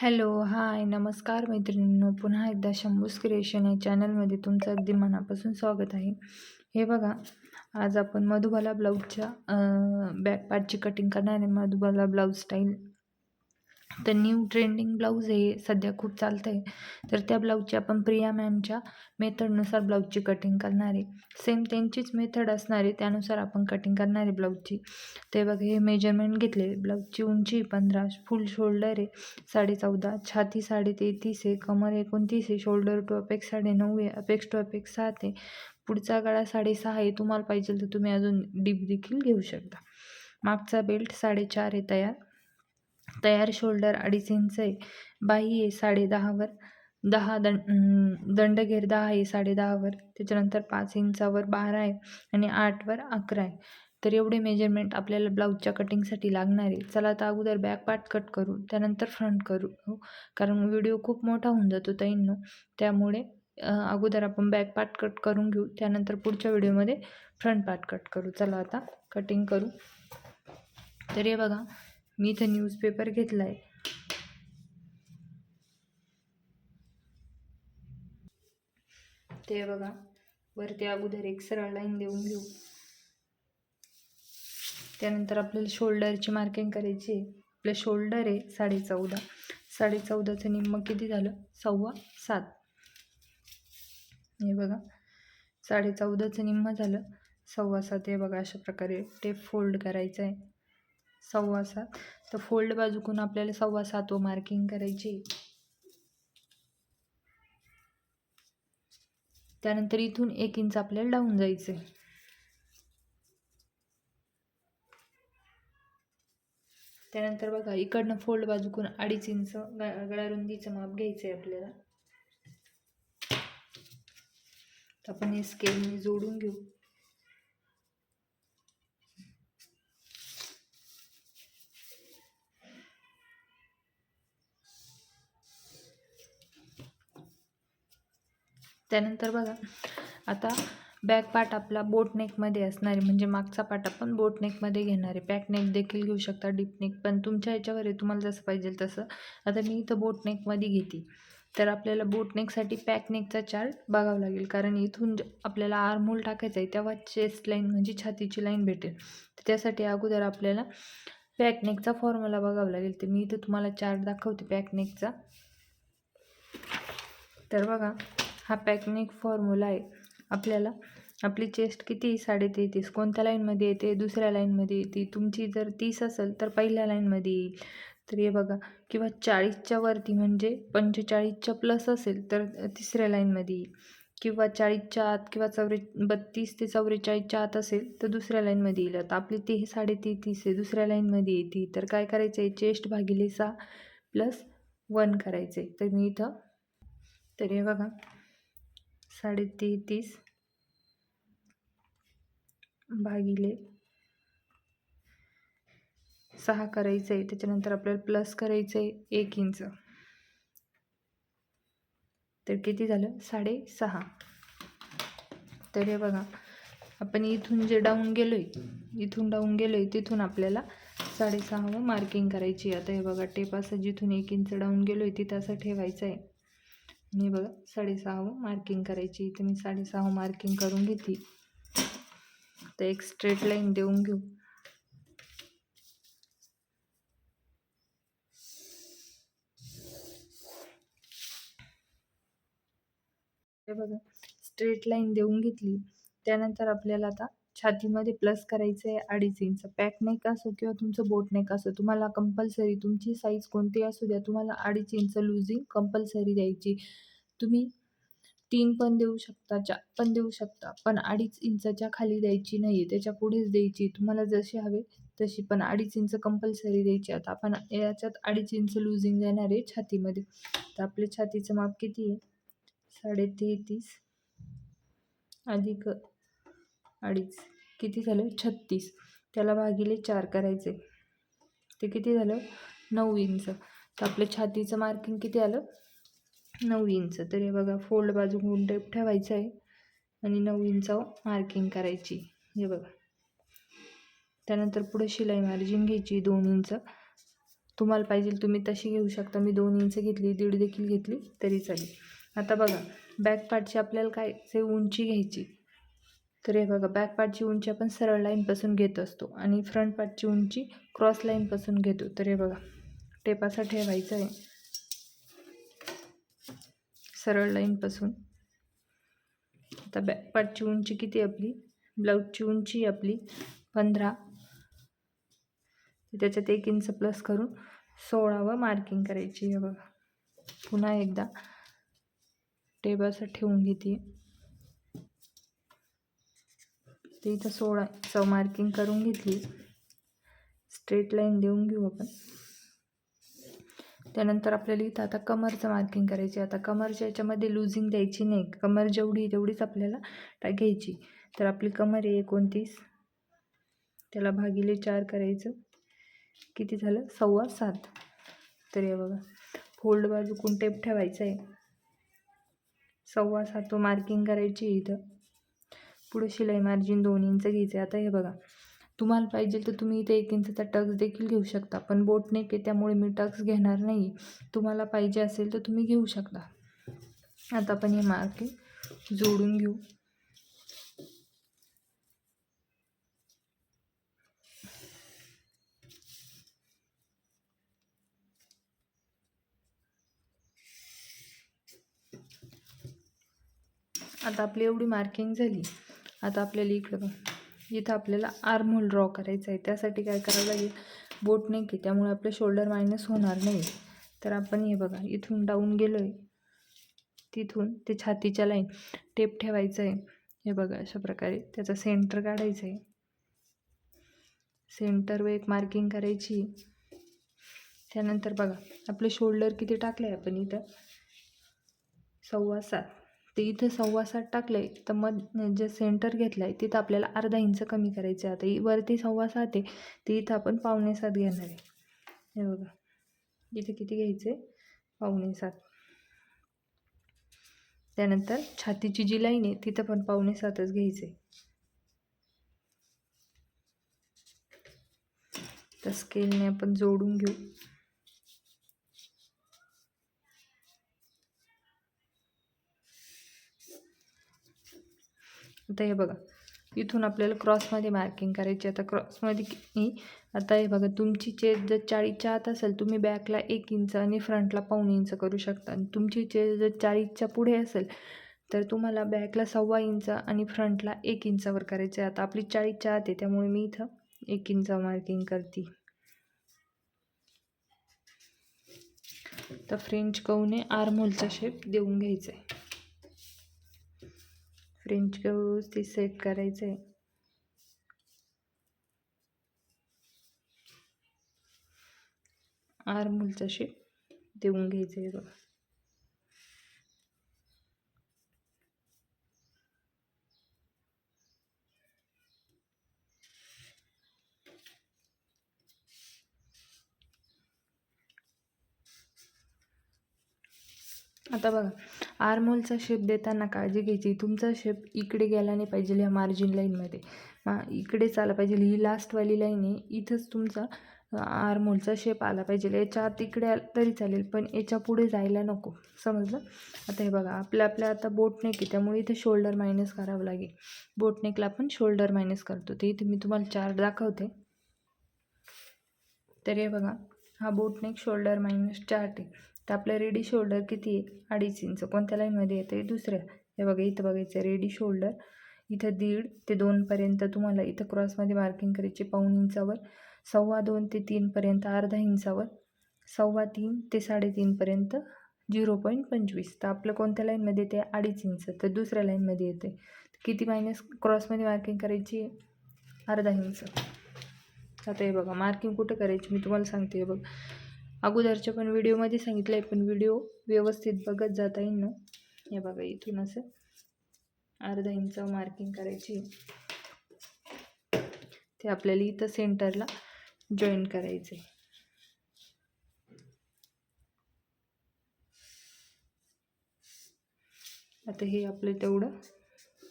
Hello, हाय, नमस्कार मैत्रिणींनो. पुन्हा एकदा शंभूस क्रिएशन या चॅनलमध्ये तुमचं अगदी मनापासून स्वागत आहे. हे बघा, आज आपण मधुबाला ब्लाऊजच्या बॅक पार्टची कटिंग करणार आहे. Madhubala blouse style. तर न्यू ट्रेंडिंग ब्लाऊज हे सध्या खूप चालतं आहे. तर त्या ब्लाऊजची आपण प्रिया मॅमच्या मेथडनुसार ब्लाऊजची कटिंग करणार आहे. सेम त्यांचीच मेथड असणार आहे, त्यानुसार आपण कटिंग करणार आहे ब्लाऊजची. ते बघा हे मेजरमेंट घेतले. ब्लाऊजची उंची पंधरा, फुल शोल्डर आहे साडे चौदा, छाती साडे तेहतीस आहे, कमर एकोणतीस आहे, शोल्डर टू अपेक्स साडे नऊ आहे, अपेक्स टू अपेक्स सात आहे, पुढचा गळा साडेसहा आहे. तुम्हाला पाहिजे तर तुम्ही अजून डीप देखील घेऊ शकता. मागचा बेल्ट साडेचार आहे तयार. तयार शोल्डर अडीच इंच आहे. बाही आहे साडेदहावर दहा दंड दंडघेर दहा आहे साडेदहावर त्याच्यानंतर पाच इंचावर बारा आहे आणि आठवर अकरा आहे. तर एवढे मेजरमेंट आपल्याला ब्लाऊजच्या कटिंगसाठी लागणार आहे. चला आता अगोदर बॅक पार्ट कट करू, त्यानंतर फ्रंट करू. हो कारण व्हिडिओ खूप मोठा होऊन जातो ताईंनो. त्यामुळे अगोदर आपण बॅक पार्ट कट करून घेऊ, त्यानंतर पुढच्या व्हिडिओमध्ये फ्रंट पार्ट कट करू. चला आता कटिंग करू. तर हे बघा, मी इथं न्यूजपेपर घेतला आहे. ते बघा, वरती अगोदर एक सरळ लाईन देऊन घेऊ. त्यानंतर आपल्याला शोल्डरची मार्किंग करायची आहे. आपलं शोल्डर आहे साडे चौदा. साडे चौदाचं निम्मं किती झालं? सव्वा सात. हे बघा, साडे चौदाचं निम्मं झालं सव्वा सात. हे बघा, अशा प्रकारे टेप फोल्ड करायचं आहे. सव्वा सात. तर फोल्ड बाजूकून आपल्याला सव्वा सात व मार्किंग करायची त्यानंतर इथून एक इंच आपल्याला डाऊन जायचं आहे. त्यानंतर बघा इकडनं फोल्ड बाजूकून अडीच इंच गळारुंदीचं माप घ्यायचं आहे आपल्याला. आपण हे स्केलने जोडून घेऊ. त्यानंतर बघा आता बॅक पार्ट आपला बोट नेकमध्ये असणार आहे. म्हणजे मागचा पार्ट आपण बोट नेकमध्ये पॅकनेक नेक देखील घेऊ शकता डीप नेक पण तुमच्या ह्याच्यावर आहे तुम्हाला जसं पाहिजे तसं. आता मी इथं बोट नेकमध्ये घेते. तर आपल्याला बोट नेकसाठी पॅक नेकचा चार्ट बघावा लागेल. कारण इथून आपल्याला आरमोल टाकायचा आहे तेव्हा चेस्ट लाईन म्हणजे छातीची लाईन भेटेल. तर त्यासाठी अगोदर आपल्याला पॅकनेकचा फॉर्म्युला बघावा लागेल. तर मी इथं तुम्हाला चार्ट दाखवते पॅकनेकचा तर बघा हा पॅकनिक फॉर्म्युला आहे. आपल्याला आपली चेस्ट किती साडेतेहतीस कोणत्या लाईनमध्ये येते दुसऱ्या लाईनमध्ये येते तुमची जर तीस असेल तर पहिल्या लाईनमध्ये येईल. तर हे बघा किंवा चाळीसच्या वरती म्हणजे पंचेचाळीसच्या प्लस असेल तर तिसऱ्या लाईनमध्ये येईल. किंवा चाळीसच्या आत किंवा चौरे बत्तीस ते चौवेचाळीसच्या आत असेल तर दुसऱ्या लाईनमध्ये येईल. आता आपली ते साडेतेहतीस आहे दुसऱ्या लाईनमध्ये येते. तर काय करायचं आहे चेस्ट भागिले सहा प्लस वन करायचं आहे तर मी इथं तर हे बघा साडेतेहतीस भागिले सहा करायचं आहे त्याच्यानंतर आपल्याला प्लस करायचं आहे एक इंच. तर किती झालं? साडेसहा. तर हे बघा आपण इथून जे डाऊन गेलो आहे इथून डाऊन गेलो आहे तिथून आपल्याला साडेसहा मार्किंग करायची आता हे बघा टेप असं जिथून एक इंच डाऊन गेलो आहे तिथं असं ठेवायचं आहे मी बघा साडेसहावं मार्किंग करायची. इथे मी साडेसहा मार्किंग करून घेतली तर एक स्ट्रेट लाईन देऊन घेऊ. हे बघा स्ट्रेट लाईन देऊन घेतली. त्यानंतर आपल्याला आता छातीमध्ये प्लस करायचं आहे अडीच इंच पॅक नेक असो किंवा तुमचं बोट नेक असो तुम्हाला कंपल्सरी तुमची साईज कोणती असू द्या तुम्हाला अडीच इंच लुझिंग कंपल्सरी द्यायची. तुम्ही तीन पण देऊ शकता चार पण देऊ शकता पण अडीच इंचाच्या खाली द्यायची नाही आहे त्याच्या पुढेच द्यायची. तुम्हाला जशी हवे तशी पण अडीच इंच कंपल्सरी द्यायची. आता आपण याच्यात अडीच इंच लुझिंग देणार आहे छातीमध्ये. तर आपल्या छातीचं माप किती आहे? साडे तेहतीस अधिक अडीच. किती झालं? छत्तीस. त्याला भागिले चार करायचे. ते किती झालं? नऊ इंच. तर आपल्या छातीचं मार्किंग किती आलं? नऊ इंच. तर हे बघा फोल्ड बाजू टेप ठेवायचं आहे. आणि नऊ इंच मार्किंग करायची. हे बघा. त्यानंतर पुढे शिलाई मार्जिन घ्यायची दोन इंच. तुम्हाला पाहिजे तुम्ही तशी घेऊ शकता. मी दोन इंच घेतली दीड देखील घेतली तरी चालेल. आता बघा बॅक पार्टची आपल्याला काय? से उंची घ्यायची. तर हे बघा बॅक पार्टची उंची आपण सरळ लाईनपासून घेत असतो आणि फ्रंट पार्टची उंची क्रॉस लाईनपासून घेतो. तर हे बघा टेपासा ठेवायचा आहे. सरळ लाईनपासून आता बॅक पार्टची उंची किती आपली? ब्लाऊजची उंची आपली पंधरा. त्याच्यात एक इंच प्लस करून सोळावं मार्किंग करायची आहे बघा. पुन्हा एकदा टेप असं ठेवून घेते. तर इथं सोळा मार्किंग करून घेतली स्ट्रेट लाईन देऊन घेऊ आपण. त्यानंतर आपल्याला इथं आता कमरचं मार्किंग करायची आता कमरच्या याच्यामध्ये लुझिंग द्यायची नाही. कमर जेवढी तेवढीच आपल्याला टा घ्यायची. तर आपली कमर आहे एकोणतीस. त्याला भागिले चार करायचं. किती झालं? सव्वा सात. तर हे बघा. फोल्ड बाजूकून टेप ठेवायचं आहे? सव्वा सात मार्किंग करायची इथं. पुढे शिलाई मार्जिन दोन इंच घ्यायचं आता हे बघा. तुम्हाला पाहिजे तर तुम्ही इथे एक इंचचा टक्स देखील घेऊ शकता. पण बोट नेक आहे त्यामुळे मी टक्स घेणार नाही. तुम्हाला पाहिजे असेल तर तुम्ही घेऊ शकता. आता आपण हे मार्किंग जोडून घेऊ. आता आपली एवढी मार्किंग झाली. आता आपल्याला इकडं बघ. इथं आपल्याला आर्महोल ड्रॉ करायचं आहे. त्यासाठी काय करावं लागेल? बोट नाही की. त्यामुळे आपलं शोल्डर मायनस होणार नाही. तर आपण हे बघा. इथून डाऊन गेलो आहे तिथून ते छातीच्या लाईन टेप ठेवायचं आहे हे बघा अशा प्रकारे. त्याचं सेंटर काढायचं आहे सेंटरवर एक मार्किंग करायची. त्यानंतर बघा. आपलं शोल्डर किती टाकलं आहे आपण इथं? सव्वा सात. ते इथं सव्वा सात टाकलं आहे तर मग जे सेंटर घेतलं आहे तिथं आपल्याला अर्धा इंच कमी करायचं आहे आता वरती सव्वा सात आहे ते इथं आपण पावणे सात घेणार आहे. हे बघा इथं किती घ्यायचं आहे पावणे सात. त्यानंतर छातीची जी लाईन आहे तिथं पण पावणे सातच घ्यायचं आहे तर स्केलने आपण जोडून घेऊ. आता हे बघा. इथून आपल्याला क्रॉसमध्ये मार्किंग करायची आता क्रॉसमध्ये आता हे बघा तुमची चेस जर चाळीसच्या आत असेल तुम्ही बॅकला एक इंच आणि फ्रंटला पाऊण इंच करू शकता. आणि तुमची चेस जर चाळीसच्या पुढे असेल तर तुम्हाला बॅकला सव्वा इंच आणि फ्रंटला एक इंचावर करायचं आहे. आता आपली चाळीसच्या आत आहे त्यामुळे मी इथं एक इंच मार्किंग करते. तर फ्रेंच कवने आर्मोलचा शेप देऊन घ्यायचा आहे फ्रेंच व्यवस्थित सेट करायचं आहे आर्मूलचा शेप देऊन घ्यायचं आहे बघा. आता बघा आर्मोलचा शेप देताना काळजी घ्यायची. तुमचा शेप इकडे गेला नाही पाहिजे ह्या मार्जिन लाईनमध्ये मा इकडेच आला पाहिजे. ही लास्टवाली लाईन आहे. इथंच तुमचा आर्मोलचा शेप आला पाहिजे. याच्या आत इकडे तरी चालेल पण याच्यापुढे जायला नको. समजलं? आता हे बघा आपल्या आपल्या आता बोटनेक आहे. त्यामुळे इथे शोल्डर मायनस करावं लागेल. बोटनेकला आपण शोल्डर मायनस करतो. ते इथे मी तुम्हाला चार्ट दाखवते. तर हे बघा हा बोटनेक शोल्डर मायनस चार्ट आहे. तर आपलं रेडी शोल्डर किती आहे? अडीच इंच कोणत्या लाईनमध्ये येतं आहे? दुसऱ्या. हे बघा इथं बघायचं रेडी शोल्डर इथं दीड ते दोनपर्यंत तुम्हाला इथं क्रॉसमध्ये मार्किंग करायची पाऊण इंचावर. सव्वा दोन ते तीनपर्यंत अर्धा इंचावर. सव्वा तीन ते साडेतीनपर्यंत झिरो पॉईंट पंचवीस. तर आपलं कोणत्या लाईनमध्ये येते अडीच इंच तर दुसऱ्या लाईनमध्ये येते किती मायनस क्रॉसमध्ये मार्किंग करायची अर्धा इंच. आता हे बघा मार्किंग कुठं करायची? मी तुम्हाला सांगते बघ. अगोदरच्या पण व्हिडिओमध्ये सांगितलं आहे पण व्हिडिओ व्यवस्थित बघत जाता येईल ना? हे बघा इथून असं अर्धा इंच मार्किंग करायची. ते आपल्याला इथं सेंटरला जॉईन करायचं आहे आता हे आपलं तेवढं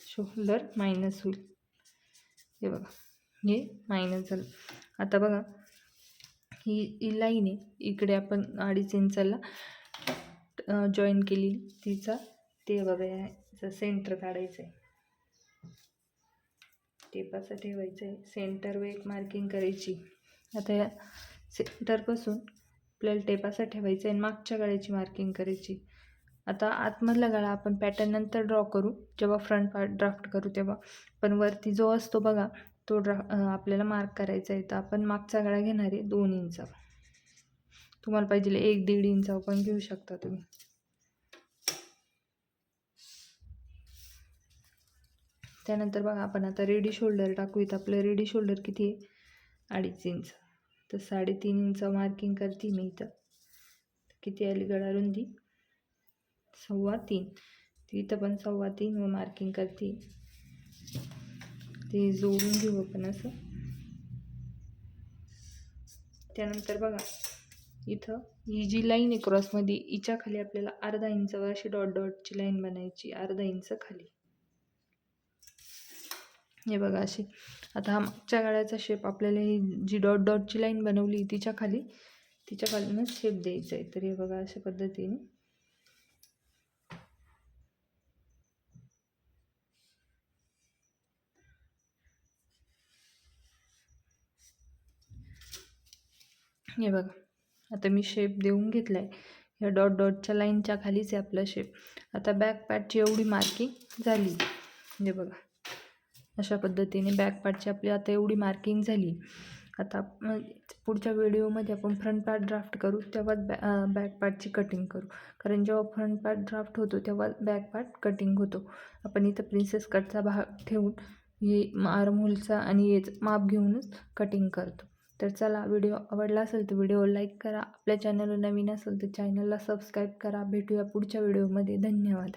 शोल्डर मायनस होईल. हे बघा हे मायनस झालं. आता बघा ही ही लाईन आहे. इकडे आपण अडीच इंचाला जॉईन केली तिचा. ते बघायचं सेंटर काढायचं आहे टेपाचं ठेवायचं आहे सेंटरवर एक मार्किंग करायची. आता या सेंटरपासून आपल्याला टेपाचं ठेवायचं आहे आणि मागच्या गळ्याची मार्किंग करायची. आता आतमधला गळा आपण पॅटर्न नंतर ड्रॉ करू. जेव्हा फ्रंट पार्ट ड्राफ्ट करू तेव्हा. पण वरती जो असतो बघा तो ड्रा आपल्याला मार्क करायचा आहे तर आपण मागचा गळा घेणार आहे दोन इंच तुम्हाला पाहिजे एक दीड इंच पण घेऊ शकता तुम्ही. त्यानंतर बघा आपण आता रेडी शोल्डर टाकू इथं. आपलं रेडी शोल्डर किती आहे? अडीच इंच तर साडेतीन इंच मार्किंग करते मी इथं. किती आली गळा रुंदी? सव्वा तीन. इथं पण सव्वा तीन व मार्किंग करते. ते जोडून घेऊ आपण असं. त्यानंतर बघा इथं ही जी लाईन आहे क्रॉसमध्ये हिच्या खाली आपल्याला अर्धा इंचावर अशी डॉट डॉटची लाईन बनायची अर्धा इंच खाली. हे बघा अशी आता हा मागच्या गाड्याचा शेप आपल्याला ही जी डॉट डॉटची लाईन बनवली तिच्या खाली तिच्या खालीनच शेप द्यायचा आहे. तर हे बघा अशा पद्धतीने. हे बघा आता मी शेप देऊन घेतला आहे ह्या डॉट डॉटच्या लाईनच्या खालीच आहे आपला शेप आता बॅक पार्टची एवढी मार्किंग झाली. हे बघा अशा पद्धतीने बॅक पार्टची आपली आता एवढी मार्किंग झाली. आता पुढच्या व्हिडिओमध्ये आपण फ्रंट पार्ट ड्राफ्ट करू तेव्हाच बॅ बॅक पार्टची कटिंग करू. कारण जेव्हा फ्रंट पार्ट ड्राफ्ट होतो तेव्हा बॅक पार्ट कटिंग होतो. आपण इथं प्रिन्सेस कटचा भाग ठेवून हे आर्महोलचा आणि याचं माप घेऊनच कटिंग करतो. तर चला व्हिडिओ आवडला असेल तर व्हिडिओ लाईक करा. आपल्या चॅनलवर नवीन असेल तर चॅनलला सबस्क्राईब करा. भेटूया पुढच्या व्हिडिओमध्ये. धन्यवाद.